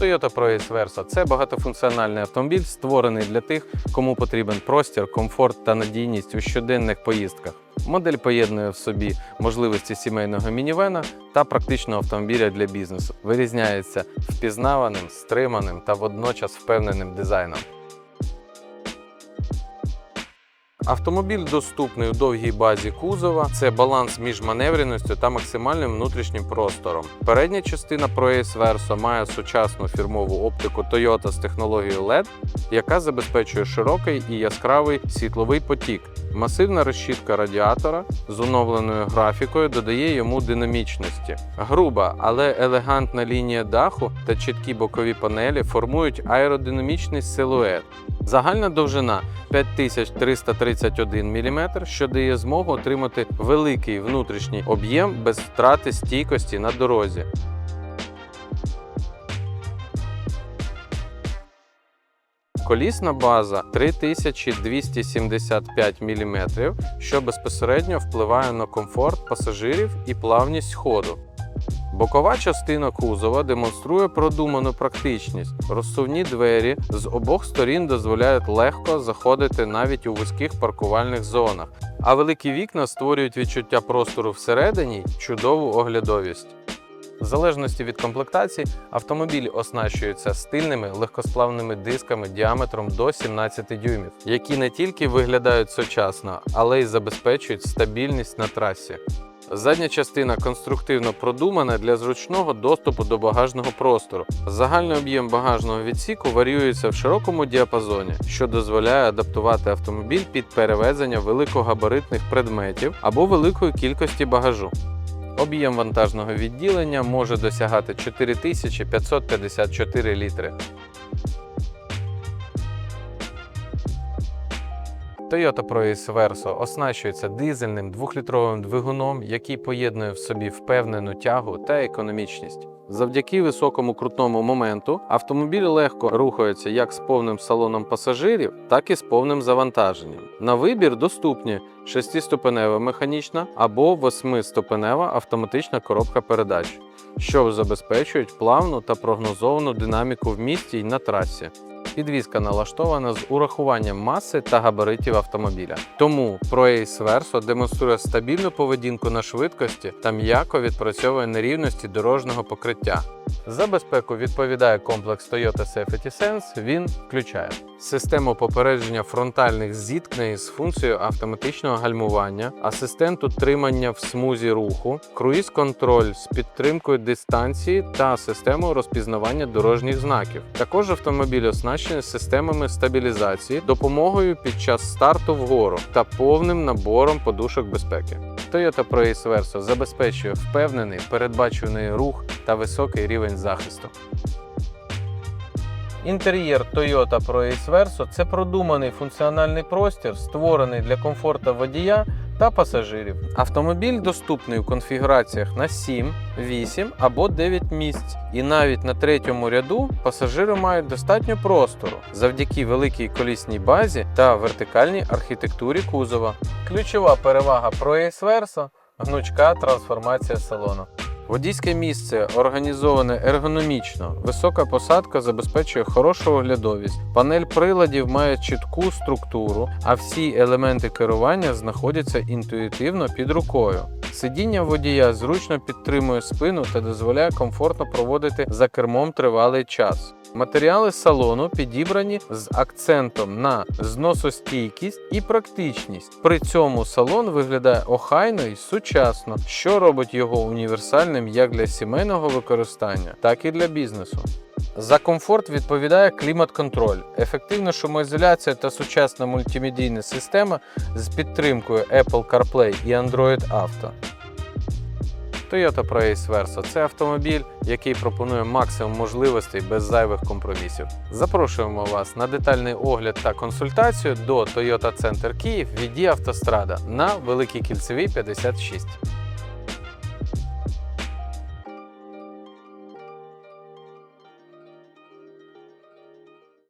Toyota Proace Versa – це багатофункціональний автомобіль, створений для тих, кому потрібен простір, комфорт та надійність у щоденних поїздках. Модель поєднує в собі можливості сімейного мінівена та практичного автомобіля для бізнесу. Вирізняється впізнаваним, стриманим та водночас впевненим дизайном. Автомобіль доступний у довгій базі кузова. Це баланс між маневреністю та максимальним внутрішнім простором. Передня частина Proace Verso має сучасну фірмову оптику Toyota з технологією LED, яка забезпечує широкий і яскравий світловий потік. Масивна розчітка радіатора з оновленою графікою додає йому динамічності. Груба, але елегантна лінія даху та чіткі бокові панелі формують аеродинамічний силует. Загальна довжина 5331 мм, що дає змогу отримати великий внутрішній об'єм без втрати стійкості на дорозі. Колісна база 3275 мм, що безпосередньо впливає на комфорт пасажирів і плавність ходу. Бокова частина кузова демонструє продуману практичність. Розсувні двері з обох сторін дозволяють легко заходити навіть у вузьких паркувальних зонах, а великі вікна створюють відчуття простору всередині чудову оглядовість. В залежності від комплектації автомобіль оснащується стильними легкосплавними дисками діаметром до 17 дюймів, які не тільки виглядають сучасно, але й забезпечують стабільність на трасі. Задня частина конструктивно продумана для зручного доступу до багажного простору. Загальний об'єм багажного відсіку варіюється в широкому діапазоні, що дозволяє адаптувати автомобіль під перевезення великогабаритних предметів або великої кількості багажу. Об'єм вантажного відділення може досягати 4554 літри. Toyota Proace Verso оснащується дизельним двохлітровим двигуном, який поєднує в собі впевнену тягу та економічність. Завдяки високому крутному моменту автомобіль легко рухається як з повним салоном пасажирів, так і з повним завантаженням. На вибір доступні 6-ступенева механічна або 8-ступенева автоматична коробка передач, що забезпечують плавну та прогнозовану динаміку в місті й на трасі. Підвізка налаштована з урахуванням маси та габаритів автомобіля. Тому Proace Verso демонструє стабільну поведінку на швидкості та м'яко відпрацьовує нерівності дорожнього покриття. За безпеку відповідає комплекс Toyota Safety Sense. Він включає систему попередження фронтальних зіткнень з функцією автоматичного гальмування, асистент утримання в смузі руху, круїз-контроль з підтримкою дистанції та систему розпізнавання дорожніх знаків. Також автомобіль оснащений системами стабілізації, допомогою під час старту вгору та повним набором подушок безпеки. Toyota Proace Verso забезпечує впевнений, передбачуваний рух та високий рівень захисту. Інтер'єр Toyota Proace Verso – це продуманий функціональний простір, створений для комфорту водія та пасажирів. Автомобіль доступний у конфігураціях на 7, 8 або 9 місць. І навіть на третьому ряду пасажири мають достатньо простору завдяки великій колісній базі та вертикальній архітектурі кузова. Ключова перевага Proace Verso – гнучка трансформація салону. Водійське місце організоване ергономічно, висока посадка забезпечує хорошу оглядовість. Панель приладів має чітку структуру, а всі елементи керування знаходяться інтуїтивно під рукою. Сидіння водія зручно підтримує спину та дозволяє комфортно проводити за кермом тривалий час. Матеріали салону підібрані з акцентом на зносостійкість і практичність. При цьому салон виглядає охайно і сучасно, що робить його універсальним як для сімейного використання, так і для бізнесу. За комфорт відповідає клімат-контроль, ефективна шумоізоляція та сучасна мультимедійна система з підтримкою Apple CarPlay і Android Auto. Toyota Proace Verso – це автомобіль, який пропонує максимум можливостей без зайвих компромісів. Запрошуємо вас на детальний огляд та консультацію до Toyota Center Київ від Автострада на Великій Кільцевій 56.